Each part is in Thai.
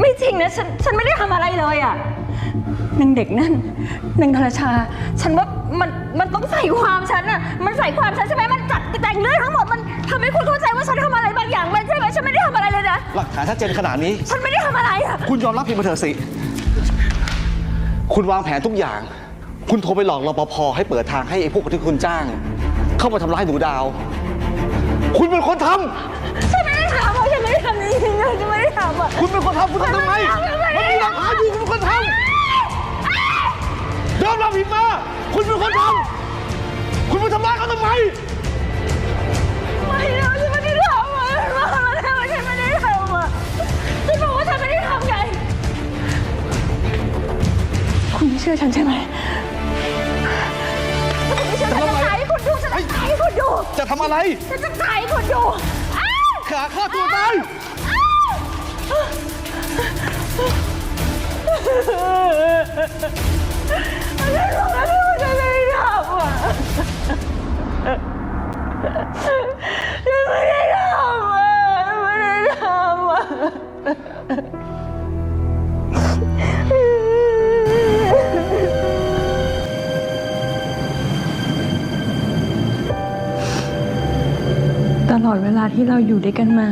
ไม่จริงนะฉันฉันไม่ได้ทำอะไรเลยอะนางเด็กนั่นนางธรชา ฉันว่ามันมันต้องใส่ความฉันอะมันใส่ความฉันใช่ไหมมันจัดแต่งเรื่องทั้งหมดมันทำให้คุณเข้าใจว่าฉันทำอะไรบางอย่างมันใช่ไหมฉันไม่ได้ทำอะไรเลยนะหลักฐานชัดเจนขนาดนี้ ฉันไม่ได้ทำอะไรอะคุณยอมรับผิดมาเถอะสิ คุณวางแผนทุกอย่าง คุณโทรไปหลอกรปภให้เปิดทางให้ไอ้พวกที่คุณจ้าง เข้ามาทำร้ายหนูดาว คุณเป็นคนทำ คุณเป็นคนทำคุณไปทำร้ายเขาทำไม ไม่นะฉันไม่ได้ทำอะฉันบอกแล้วว่าฉันไม่ได้ทำอะฉันบอกว่าฉันไม่ได้ทำไง คุณไม่เชื่อฉันใช่ไหมคุณไม่เชื่อฉันจะถ่ายให้คุณดูฉันจะถ่ายให้คุณดูจะทำอะไร ฉันจะถ่ายให้คุณดูอ้าวขาฆ่าตัวตายฉั ตลอดเวลาที่เราอยู่ด้วยกันมา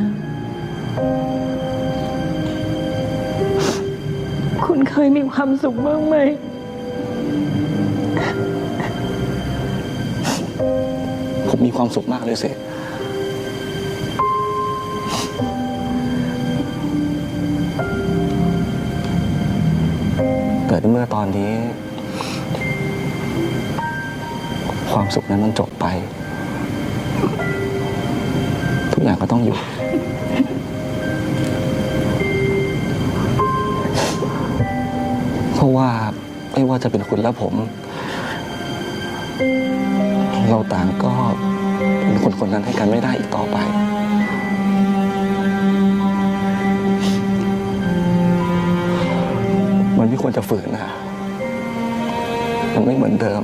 คุณเคยมีความสุขบ้างไหม ผมมีความสุขมากเลยสิ เกิดเมื่อตอนนี้ ความสุขนั้นมันจบไป ทุกอย่างก็ต้องอยู่เพราะว่าไม่ว่าจะเป็นคุณและผม เราต่างก็เป็นคนคนนั้นให้กันไม่ได้อีกต่อไป ควรจะฝืนนะมันไม่เหมือนเดิม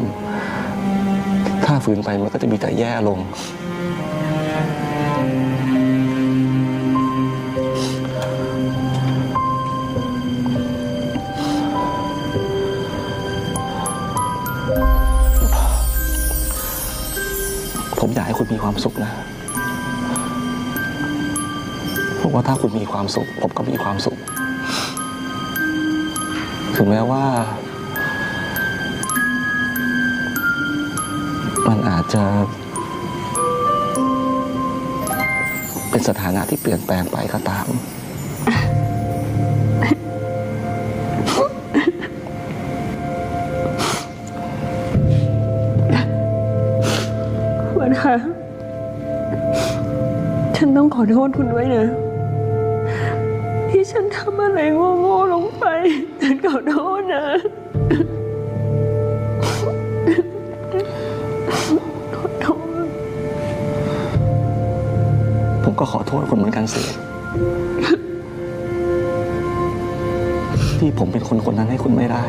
ถ้าฝืนไปมันก็จะมีแต่แย่ลง ผมอยากให้คุณมีความสุขนะ เพราะว่าถ้าคุณมีความสุข ผมก็มีความสุข ถึงแม้ว่า มันอาจจะ เป็นสถานะที่เปลี่ยนแปลงไปก็ตาม วันคะฉันต้องขอโทษคุณด้วยนะ ที่ฉันทำอะไรโง่ๆลงไป อโทษนะ ขอโทษ ผมก็ขอโทษคุณเหมือนกันสิ ที่ผมเป็นคนคนนั้นให้คุณไม่ได้